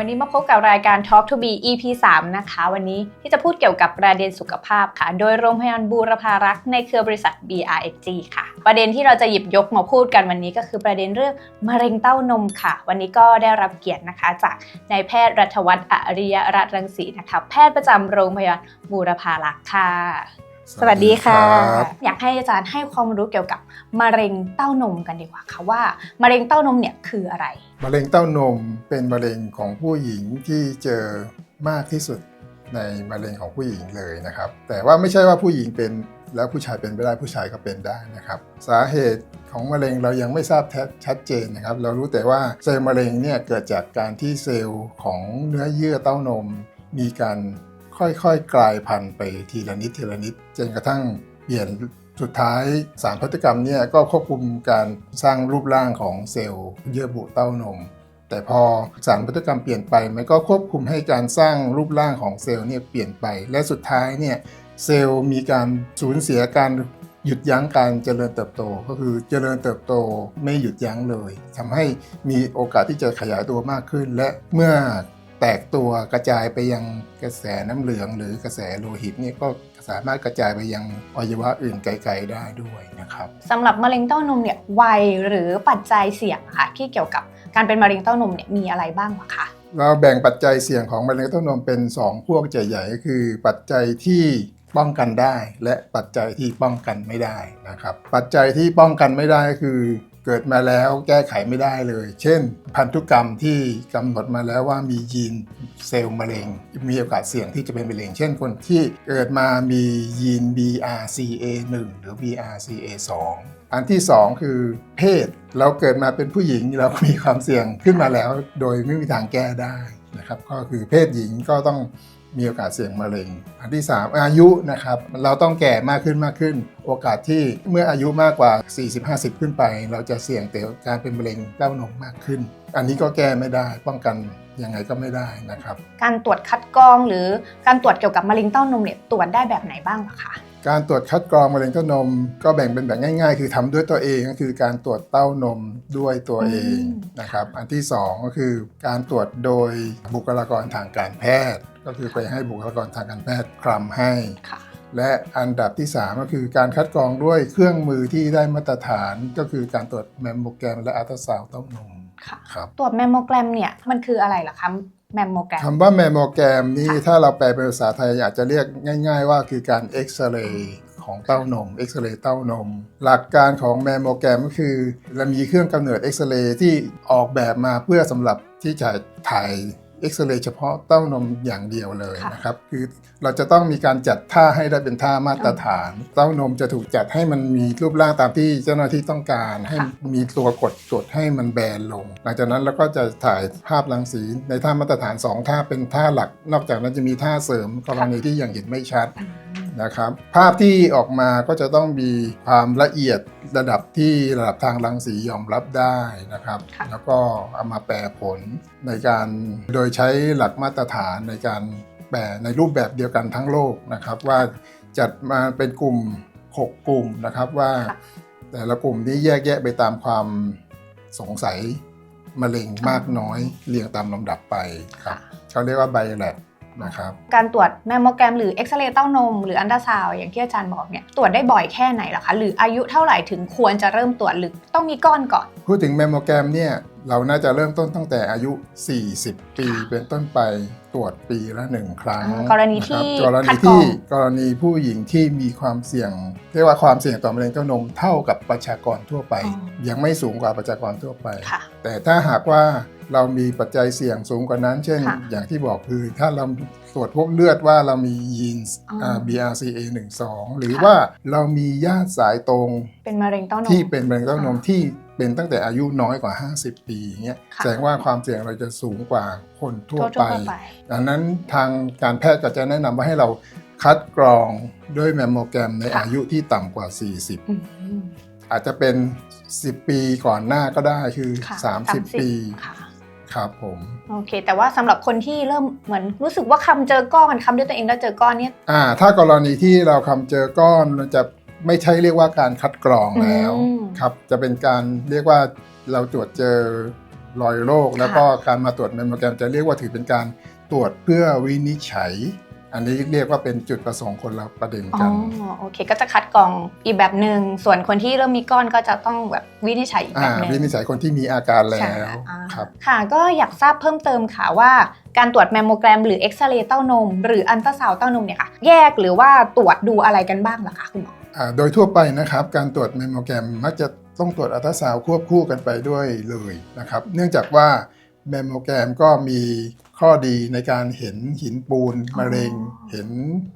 วันนี้มาพบกับรายการ Talk to Be EP 3 นะคะ วันนี้ที่จะพูดเกี่ยวกับประเด็นสุขภาพค่ะ โดยโรงพยาบาลบูรพารักษ์ในเครือบริษัท BRXG ค่ะ ประเด็นที่เราจะหยิบยกมาพูดกันวันนี้ก็คือประเด็นเรื่องมะเร็งเต้านมค่ะ วันนี้ก็ได้รับเกียรตินะคะ จากนายแพทย์รัฐวัฒน์อริยรัตน์รังสีนะคะ แพทย์ประจำโรงพยาบาลบูรพารักษ์ค่ะ สวัสดีค่ะรับอยากให้อาจารย์ให้ความรู้เกี่ยวกับมะเร็งเต้านมกันดีกว่าค่ะว่ามะเร็งเต้านมเนี่ยคืออะไร มะเร็งเต้านมเป็นมะเร็งของผู้หญิงที่เจอมากที่สุดในมะเร็งของผู้หญิงเลยนะครับ แต่ว่าไม่ใช่ว่าผู้หญิงเป็นแล้วผู้ชายเป็นไม่ได้ผู้ชายก็เป็นได้นะครับ สาเหตุของมะเร็งเรายังไม่ทราบแท้ชัดเจนนะครับ เรารู้แต่ว่าเซลล์มะเร็งเนี่ยเกิดจากการที่เซลล์ของเนื้อเยื่อเต้านม มีการ ค่อยๆ กลายพันธุ์ไปทีละนิดทีละนิดจนกระทั่งเปลี่ยนสุดท้ายสารพันธุกรรมเนี่ยก็ควบคุมการสร้างรูปร่างของเซลล์เยื่อบุเต้านม แต่พอสารพันธุกรรมเปลี่ยนไปมันก็ควบคุมให้การสร้างรูปร่างของเซลล์เนี่ยเปลี่ยนไป และสุดท้ายเนี่ยเซลล์มีการสูญเสียการหยุดยั้งการเจริญเติบโต ก็คือเจริญเติบโตไม่หยุดยั้งเลยทำให้มีโอกาสที่จะขยายตัวมากขึ้น และเมื่อ แตกตัวกระจายไปยังกระแสน้ำเหลือง หรือกระแสโลหิตเนี่ยก็สามารถกระจายไปยังอวัยวะอื่นไกลๆได้ด้วยนะครับสำหรับมะเร็งเต้านมเนี่ยวัยหรือปัจจัยเสี่ยงอะค่ะที่เกี่ยวกับการเป็นมะเร็งเต้านมเนี่ยมีอะไรบ้างวะคะเราแบ่งปัจจัยเสี่ยงของมะเร็งเต้านมเป็น 2 พวกใหญ่ๆก็คือ ปัจจัยที่ป้องกันได้ และปัจจัยที่ป้องกันไม่ได้นะครับ ปัจจัยที่ป้องกันไม่ได้ก็คือเกิดมาแล้วแก้ไขไม่ได้เลย เช่น พันธุกรรมที่กำหนดมาแล้วว่ามียีนเซลล์มะเร็ง มีโอกาสเสี่ยงที่จะเป็นมะเร็ง เช่นคนที่เกิดมามียีน BRCA1 หรือ BRCA2 อันที่ 2 คือเพศเราเกิดมาเป็นผู้หญิงเราก็มีความเสี่ยงขึ้นมาแล้ว โดยไม่มีทางแก้ได้นะครับก็คือเพศหญิงก็ต้อง มีโอกาสเสี่ยงมะเร็ง อันที่ 3 อายุนะครับเราต้องแก่มากขึ้นมากขึ้น โอกาสที่เมื่ออายุมากกว่า 40-50 ขึ้นไป เราจะเสี่ยงต่อการเป็นมะเร็งเต้านมมากขึ้น อันนี้ก็แก้ไม่ได้ป้องกันยังไงก็ไม่ได้นะครับ การตรวจคัดกรองหรือการตรวจเกี่ยวกับมะเร็งเต้านมเนี่ยตรวจได้แบบไหนบ้างวะคะการตรวจคัดกรองมะเร็งเต้านม ก็แบ่งเป็นแบบง่าย ๆ คือทำด้วยตัวเองก็คือการตรวจเต้านมด้วยตัวเองนะครับ อันที่สองก็คือการตรวจโดยบุคลากรทางการแพทย์ ก็คือไปให้บุคลากรทางการแพทย์คลำให้ค่ะและอันดับที่ 3 ก็คือการคัดกรองด้วยเครื่องมือที่ได้มาตรฐานก็คือการตรวจแมมโมแกรมและอัลตราซาวด์เต้านมค่ะครับตรวจแมมโมแกรมเนี่ยมันคืออะไรล่ะคะแมมโมแกรมคำว่าแมมโมแกรมนี่ค่ะถ้าเราแปลเป็นภาษาไทยอาจจะเรียกง่าย ๆ ว่าคือการเอ็กซเรย์ของเต้านมเอ็กซเรย์เต้านม หลักการของแมมโมแกรมก็คือเรามีเครื่องกำเนิดเอ็กซเรย์ที่ออกแบบมาเพื่อสำหรับที่จะถ่าย เอ็กซเรย์เฉพาะเต้านมอย่างเดียวเลยค่ะนะครับ คือเราจะต้องมีการจัดท่าให้ได้เป็นท่ามาตรฐาน เต้านมจะถูกจัดให้มันมีรูปร่างตามที่เจ้าหน้าที่ต้องการ ให้มีตัวกดกดให้มันแบนลง หลังจากนั้นเราก็จะถ่ายภาพรังสีในท่ามาตรฐานสองท่าเป็นท่าหลัก นอกจากนั้นจะมีท่าเสริมกรณีที่ยังเห็นไม่ชัดอืม นะครับภาพที่ออกมาก็จะต้องมีความละเอียดระดับที่ระดับทางรังสียอมรับได้นะครับค่ะแล้วก็เอามาแปลผลในการโดยใช้หลักมาตรฐานในการแปลในรูปแบบเดียวกันทั้งโลกนะครับ ว่าจัดมาเป็นกลุ่ม 6 กลุ่มนะครับว่าค่ะแต่ละกลุ่มนี้แยกแยะไปตามความสงสัยมะเร็งมากน้อยเรียงตามลำดับไปครับเขาเรียกว่าไบแลบ นะครับการตรวจแมมโมแกรมหรือเอ็กซเรย์เต้านม หรืออันดราซาวด์อย่างที่อาจารย์บอกเนี่ยตรวจได้บ่อยแค่ไหนล่ะคะ หรืออายุเท่าไหร่ถึงควรจะเริ่มตรวจหรือต้องมีก้อนก่อน พูดถึงแมมโมแกรมเนี่ยเราน่าจะเริ่มต้นตั้งแต่อายุ 40 ปีเป็นต้นไปตรวจปีละหนึ่งครั้งอ่ากรณีที่นะคบกรคัณีดกรองที่กรณีผู้หญิงที่มีความเสี่ยง เรียกว่าความเสี่ยงต่อมะเร็งเต้านมเท่ากับประชากรทั่วไป ยังไม่สูงกว่าประชากรทั่วไปค่ะแต่ถ้าหากว่าเรามีปัจจัยเสี่ยงสูงกว่านั้น เช่นค่ะอย่างที่บอกคือถ้าเราต รวจพบเลือดว่าเรามียีนอ๋ออ่า BRCA12 หรือค่ะว่าเรามีญาติสายตรงเป็นมะเร็งเต้านมที่เป็นมะเร็งเต้านมอ่าที่เป็นตั้งแต่อายุน้อยกว่า 50 ปีอย่างเงี้ยค่ะแสดงว่าความเสี่ยงเราจะสูงกว่าคนทั่วทั่ไปวๆไป ดังนั้นทางการแพทย์ก็จะแนะนำว่าให้เราคัดกรองด้วยแมมโมแกรมในค่ะอายุที่ต่ำกว่าอืม40 อาจจะเป็น 10 ปีก่อนหน้าก็ได้คือค่ะ30 ปี ค่ะครับผมโอเค แต่ว่าสำหรับคนที่เริ่มเหมือนรู้สึกว่าคำเจอก้อนคำด้วยตัวเองแล้วเจอก้อนเนี่ยอ่า ถ้ากรณีที่เราคำเจอก้อนมันจะไม่ใช่เรียกว่าการคัดกรองแล้วอืมครับ จะเป็นการเรียกว่าเราตรวจเจอรอยโรคแล้วก็การมาตรวจแมมโมแกรมจะเรียกว่าถือเป็นการตรวจเพื่อวินิจฉัย อันนี้เรียกว่าเป็นจุดประสงค์คนละประเด็นอ๋กันอโอเค ก็จะคัดกรองอีกแบบหนึ่ง ส่วนคนที่เริ่มมีก้อนก็จะต้องแบบวินิจฉัยอีกแบอ่าบหนึ่ง วินิจฉัยคนที่มีอาการแล้ใช่วอ่าครับ ค่ะก็อยากทราบเพิ่มเติมค่ะว่าการตรวจแมมโมแกรมหรือเอ็กซเรย์เต้านม หรืออันตราซาวด์เต้านมเนี่ยค่ะแยกหรือว่าตรวจดูอะไรกันบ้างล่ะคะคุณหมอ อ่าโดยทั่วไปนะครับการตรวจแมมโมแกรมมักจะต้องตรวจอัลตราซาวด์ควบคู่กันไปด้วยเลยนะครับ เนื่องจากว่าแมมโมแกรมก็มี ข้อดีในการเห็นหินปูนอ๋อมะเร็ง เห็น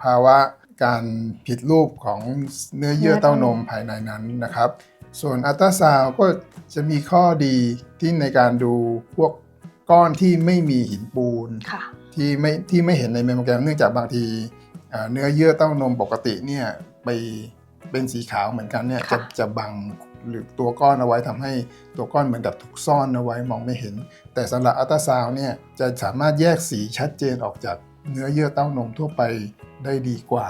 ภาวะการผิดรูปของเนื้อเยื่อเต้านมภายในนั้นนะครับ ส่วนอัลตราซาวด์ก็จะมีข้อดีที่ในการดูพวกก้อนที่ไม่มีหินปูนค่ะที่ไม่ที่ไม่เห็นในแมมโมแกรมเนื่องจากบางทีอ่าเนื้อเยื่อเต้านมปกติเนี่ยไปเป็นสีขาวเหมือนกันเนี่ยจะค่ะจะบัง หรือตัวก้อนเอาไว้ทำให้ตัวก้อนเหมือนกับถูกซ่อนเอาไว้มองไม่เห็น แต่สำหรับอัลตราซาวน์เนี่ยจะสามารถแยกสีชัดเจนออกจากเนื้อเยื่อเต้านมทั่วไปได้ดีกว่า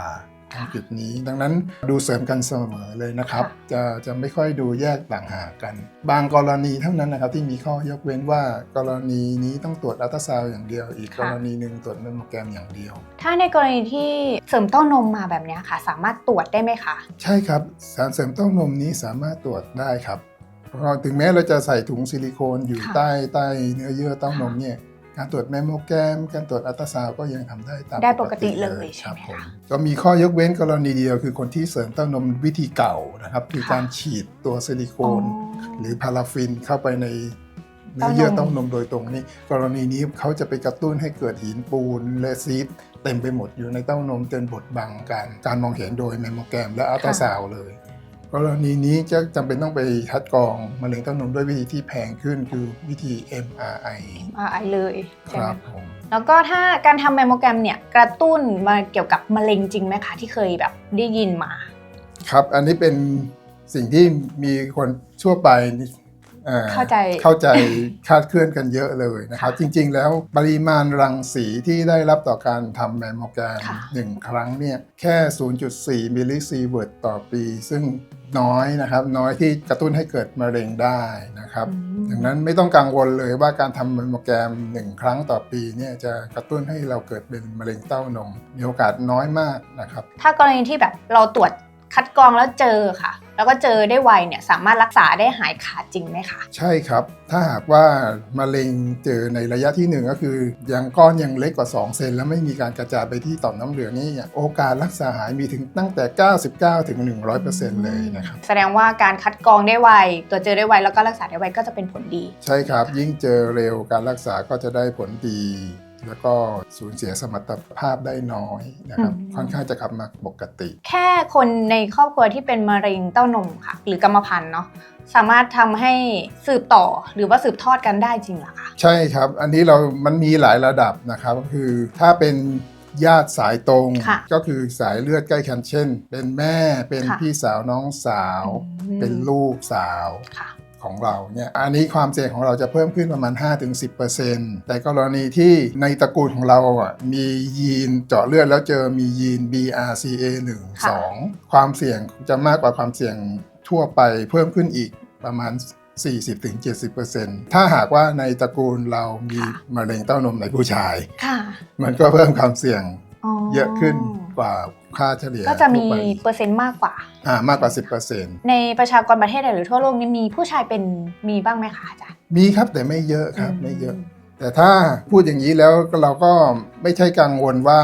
จุดนี้ ดังนั้นดูเสริมกันเสมอเลยนะครับ จะจะไม่ค่อยดูแยกต่างหากกัน บางกรณีเท่านั้นนะครับที่มีข้อยกเว้นว่ากรณีนี้ต้องตรวจอัลตราซาวด์อย่างเดียว อีกกรณีหนึ่งตรวจแมมโมแกรมอย่างเดียว ถ้าในกรณีที่เสริมเต้านมมาแบบเนี้ยค่ะ สามารถตรวจได้ไหมคะ ใช่ครับสารเสริมเต้านมนี้สามารถตรวจได้ครับเพราะถึงแม้เราจะใส่ถุงซิลิโคนอยู่ค่ะใต้ใต้เนื้อเยื่อเต้านมค่ะเนี่ย การตรวจแมมโมแกรม การตรวจอัลตราซาวด์ก็ยังทำได้ตามได้ปกติเลยใช่ไหมรับผคะก็มีข้อยกเว้นกรณีเดียวคือคนที่เสริมเต้านมวิธีเก่านะครับคือค่ะการฉีดตัวซิลิโคอ๋อนหรือพาราฟินเข้าไปในเนื้อเยื่อเต้าเต้านนมโดยตรงนี่กรณีนี้เขาจะไปกระตุ้นให้เกิดหินปูนและซีดเต็มไปหมดอยู่ในเต้านมจนบดบังการการมองเห็นโดยแมมโมแกรมและอัลตราซาวด์เลย กรณีนี้จะจำเป็นต้องไปคัดกรองมะเร็งเต้านมด้วยวิธีที่แพงขึ้นคือวิธี MRI MRI เลยคใช่ไหรัมบผมแล้วก็ถ้าการทำแมมโมแกรมเนี่ยกระตุ้นมาเกี่ยวกับมะเร็งจริงไหมคะที่เคยแบบได้ยินมา ครับอันนี้เป็นสิ่งที่มีคนทั่วไปอ่อ เข้าใจเข้าใจคลาดเคลื่อนกันเยอะเลยนะครับค่ะจริงๆ แล้วปริมาณรังสีที่ได้รับต่อการทำแมมโมแกรมค่ะหนึ่งครั้งเนี่ยแค่ 0.4 มิลลิซีเวิร์ตต่อปี ซึ่งน้อยนะครับน้อยที่กระตุ้นให้เกิดมะเร็งได้นะครับอืมดังนั้นไม่ต้องกังวลเลยว่าการทำแมมโมแกรมหนึ่งครั้งต่อปีเนี่ยจะกระตุ้นให้เราเกิดเป็นมะเร็งเต้านมมีโอกาสน้อยมากนะครับ ถ้ากรณีที่แบบเราตรวจคัดกรองแล้วเจอค่ะ แล้วก็เจอได้ไวเนี่ยสามารถรักษาได้หายขาดจริงไหมคะ ใช่ครับ ถ้าหากว่ามะเร็งเจอในระยะที่หนึ่งก็คือยังก้อนยังเล็กกว่า 2 เซนแล้วไม่มีการกระจายไปที่ต่อมน้ำเหลืองนี่โอกาสรักษาหายมีถึงตั้งแต่ 99ถึง100%เลยนะครับ แสดงว่าการคัดกรองได้ไว ตัวจเจอได้ไวแล้วก็รักษาได้ไวก็จะเป็นผลดี ใช่ครับ ยิ่งเจอเร็วการรักษาก็จะได้ผลดี แล้วก็สูญเสียสมรรถภาพได้น้อยนะครับอืมค่อนข้างจะกลับมาปกติ แค่คนในครอบครัวที่เป็นมะเร็งเต้านมค่ะ หรือกรรมพันธุ์เนาะสามารถทำให้สืบต่อหรือว่าสืบทอดกันได้จริงเหรอคะใช่ครับ อันนี้เรามันมีหลายระดับนะครับก็คือถ้าเป็นญาติสายตรงค่ะก็คือสายเลือดใกล้กันเช่น เป็นแม่เป็นค่ะพี่สาวน้องสาวอืมเป็นลูกสาวค่ะ ของเราเนี่ยอันนี้ความเสี่ยงของเราจะเพิ่มขึ้นประมาณ 5-10%แต่กรณีที่ในตระกูลของเราอะมียีนเจาะเลือดแล้วเจอมียีน BRCA1 ค่ะ2ความเสี่ยงจะมากกว่าความเสี่ยงทั่วไปเพิ่มขึ้นอีกประมาณ40-70%ถ้าหากว่าในตระกูลเรามีมะเร็งเต้านมในผู้ชายค่ะมันก็เพิ่มความเสี่ยงเยอะขึ้น กว่าค่าเฉลี่ยก็จะมีทั่วไปเปอร์เซ็นต์มากกว่าอ่ามากกว่า 10%ในประชากรประเทศไทยหรือทั่วโลกนี่มีผู้ชายเป็นมีบ้างไหมคะอาจารย์มีครับแต่ไม่เยอะครับไม่เยอะ แต่ถ้าพูดอย่างนี้แล้วเราก็ไม่ใช่กังวลว่า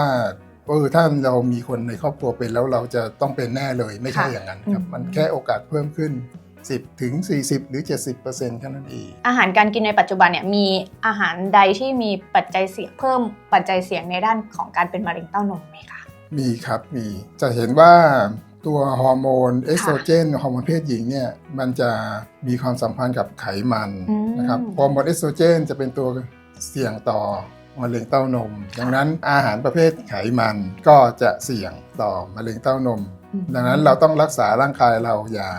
เออถ้าเรามีคนในครอบครัวเป็นแล้วเราจะต้องเป็นแน่เลยไม่ใช่ค่ะอย่างนั้นครับอืมมันแค่โอกาสเพิ่มขึ้น 10 ถึง 40 หรือ 70%แค่นั้นเองอาหารการกินในปัจจุบันเนี่ยมีอาหารใดที่มีปัจจัยเสี่ยงเพิ่มปัจจัยเสี่ยงในด้านของการเป็นมะเร็งเต้านมไหมคะ มีครับมีจะเห็นว่าตัวฮอร์โมนเอสโตรเจนฮอร์โมนเพศหญิงเนี่ยมันจะมีความสัมพันธ์กับไขมันอืมนะครับฮอร์โมนเอสโตรเจนจะเป็นตัวเสี่ยงต่อมะเร็งเต้านม ดังนั้นอาหารประเภทไขมันก็จะเสี่ยงต่อมะเร็งเต้านมอืมดังนั้นเราต้องรักษาร่างกายเราอย่า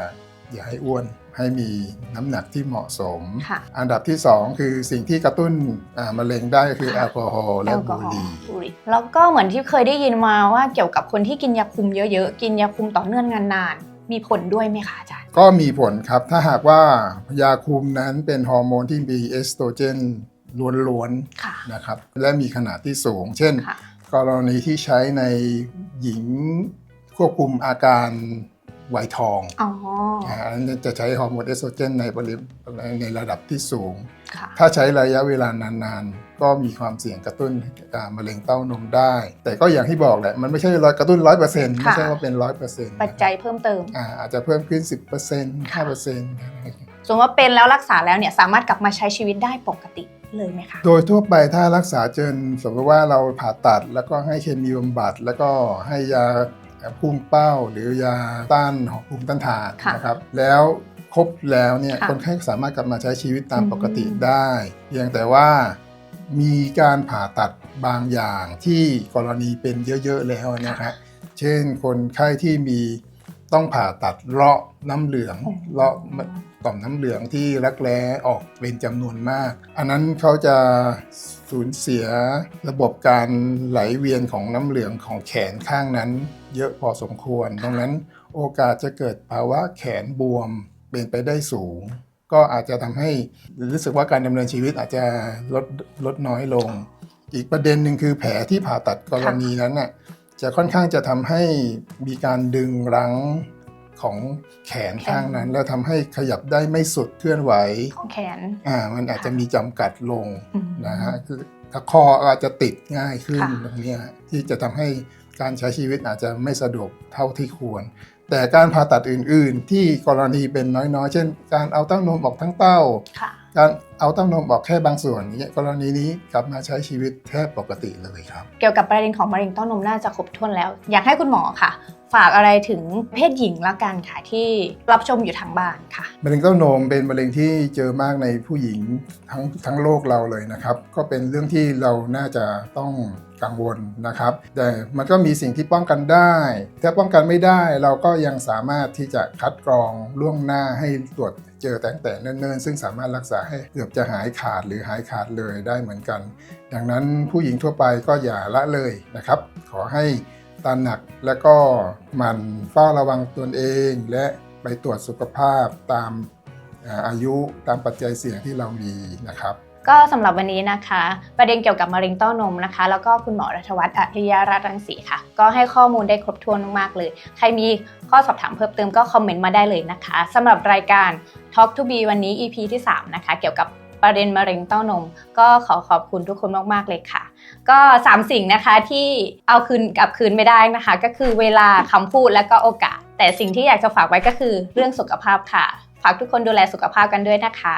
อย่าให้อ้วน ให้มีน้ำหนักที่เหมาะสมค่ะอันดับที่ 2 คือสิ่งที่กระตุ้นอ่ามะเร็งได้ก็คือแอลกอฮอล์และแอลกบุอฮอหรี่ล์บุหรี่แล้วก็เหมือนที่เคยได้ยินมาว่าเกี่ยวกับคนที่กินยาคุมเยอะๆ กินยาคุมต่อเนื่องนานๆ มีผลด้วยไหมคะอาจารย์ ก็มีผลครับถ้าหากว่ายาคุมนั้นเป็นฮอร์โมนที่มีเอสโตรเจนล้วนค่ะๆนะครับและมีขนาดที่สูง เช่นค่ะกรณีที่ใช้ในหญิงควบคุมอาการ วัยทองอ๋ออ่าอันนี้จะใช้ฮอร์โมนเอสโตรเจนในปริในในระดับที่สูงค่ะถ้าใช้ระยะเวลานานๆ ก็มีความเสี่ยงกระตุ้นการมะเร็งเต้านมได้ แต่ก็อย่างที่บอกแหละ มันไม่ใช่ร้อยกระตุ้นร้อยเปอร์เซ็นต์ไม่ใช่ว่าเป็นร้อยเปอร์เซ็นต์ปัจจัยเพิ่มเติม อาจจะเพิ่มขึ้น10%ค่ะ5%สมมติว่าเป็นแล้วรักษาแล้วเนี่ยสามารถกลับมาใช้ชีวิตได้ปกติเลยไหมคะโดยทั่วไปถ้ารักษาจนสมมติว่าเราผ่าตัดแล้วก็ให้เคมีบำบัด แล้วก็ให้ยา พุ่งเป้าหรือยาต้านหอบภูมิต้านทานค่ะนะครับแล้วครบแล้วเนี่ยค่ะคนไข้สามารถกลับมาใช้ชีวิตตามอืมปกติได้เพียงแต่ว่ามีการผ่าตัดบางอย่างที่กรณีเป็นเยอะๆแล้วนะครับเช่นคนไข้ที่มีต้องผ่าตัดเลาะน้ำเหลืองอ๋อเลาะต่อมน้ำเหลืองที่รักแร้ออกเป็นจำนวนมาก อันนั้นเขาจะ สูญเสียระบบการไหลเวียนของน้ำเหลืองของแขนข้างนั้น เยอะพอสมควร ดังนั้นโอกาสจะเกิดภาวะแขนบวมเป็นไปได้สูง ก็อาจจะทำให้รู้สึกว่าการดำเนินชีวิตอาจจะลดลดน้อยลง อีกประเด็นหนึ่งคือแผลที่ผ่าตัดกรณีนั้นน่ะจะค่อนข้างจะทำให้มีการดึงรั้ง ของแขนข้างนั้น แล้วทำให้ขยับได้ไม่สุดเคลื่อนไหวของแขนอ่ามันอาจจะมีจำกัดลงอืมนะฮะคือถ้าคออาจจะติดง่ายขึ้นค่ะตรงเนี้ยที่จะทำให้การใช้ชีวิตอาจจะไม่สะดวกเท่าที่ควร แต่การผ่าตัดอื่น ๆ ที่กรณีเป็นน้อยๆ เช่น การเอาเต้านมออกทั้งเต้าค่ะ การเอาเต้านมออกแค่บางส่วนเนี้ยกรณีนี้กลับมาใช้ชีวิตแทบปกติเลยครับ เกี่ยวกับประเด็นของมะเร็งเต้านมน่าจะครบถ้วนแล้ว อยากให้คุณหมอค่ะ ฝากอะไรถึงเพศหญิงละกันค่ะที่รับชมอยู่ทางบ้านค่ะมะเร็งเต้านมเป็นมะเร็งที่เจอมากในผู้หญิงทั้งทั้งโลกเราเลยนะครับ ก็เป็นเรื่องที่เราน่าจะต้องกังวลนะครับ แต่มันก็มีสิ่งที่ป้องกันได้ ถ้าป้องกันไม่ได้เราก็ยังสามารถที่จะคัดกรองล่วงหน้าให้ตรวจ เจอแต่งแต่เนิ่นๆ ซึ่งสามารถรักษาให้เกือบจะหายขาดหรือหายขาดเลยได้เหมือนกัน ดังนั้นผู้หญิงทั่วไปก็อย่าละเลยนะครับ ขอให้ทานหนักและก็หมันเฝ้าระวังตนเอง และไปตรวจสุขภาพตามอายุตามปัจจัยเสี่ยงที่เรามีนะครับ ก็สำหรับวันนี้นะคะ ประเด็นเกี่ยวกับมะเร็งเต้านมนะคะ แล้วก็คุณหมอรัฐวัฒน์อริยรัตน์รังสีค่ะ ก็ให้ข้อมูลได้ครบถ้วนมากๆเลย ใครมีข้อสอบถามเพิ่มเติมก็คอมเมนต์มาได้เลยนะคะสำหรับรายการ Talk to B วันนี้ EP ที่ 3 นะคะ เกี่ยวกับประเด็นมะเร็งเต้านม ก็ขอขอบคุณทุกคนมากๆเลยค่ะ ก็ 3 สิ่งนะคะที่เอาคืนกลับคืนไม่ได้นะคะ ก็คือเวลาคำพูดและก็โอกาส แต่สิ่งที่อยากจะฝากไว้ก็คือเรื่องสุขภาพค่ะ ฝากทุกคนดูแลสุขภาพกันด้วยนะคะ